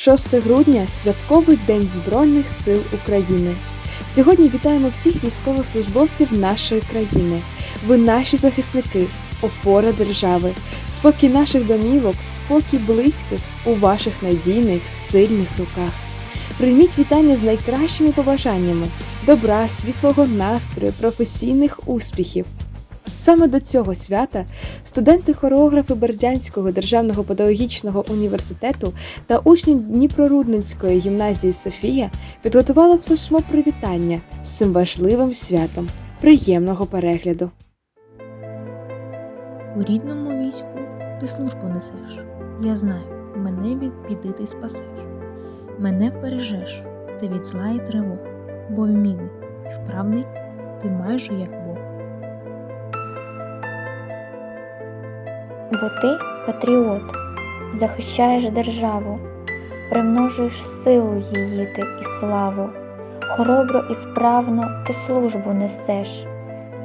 6 грудня святковий День Збройних сил України. Сьогодні вітаємо всіх військовослужбовців нашої країни. Ви наші захисники, опора держави, спокій наших домівок, спокій близьких у ваших надійних, сильних руках. Прийміть вітання з найкращими побажаннями, добра, світлого настрою, професійних успіхів. Саме до цього свята студенти-хореографи Бердянського державного педагогічного університету та учні Дніпрорудненської гімназії Софія підготували флешмоб привітання з цим важливим святом. Приємного перегляду! У рідному війську ти службу несеш. Я знаю, мене від біди ти спасеш. Мене вбережеш ти від зла і тривог, бо вмілий і вправний ти майже як Бог. Бо ти патріот, захищаєш державу, примножуєш силу її ти і славу, хоробро і вправно ти службу несеш,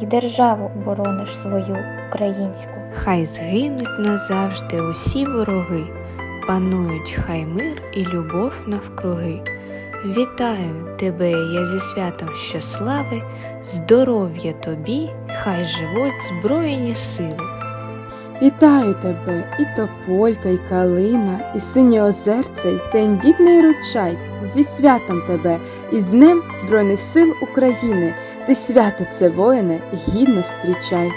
і державу борониш свою українську. Хай згинуть назавжди усі вороги, панують хай мир і любов навкруги. Вітаю тебе я зі святом щослави, здоров'я тобі, хай живуть збройні сили. Вітаю тебе, і тополька, і калина, і синє озерце, і тендітний ручай. Зі святом тебе, і з Днем Збройних сил України. Ти свято це воїне, гідно зустрічай.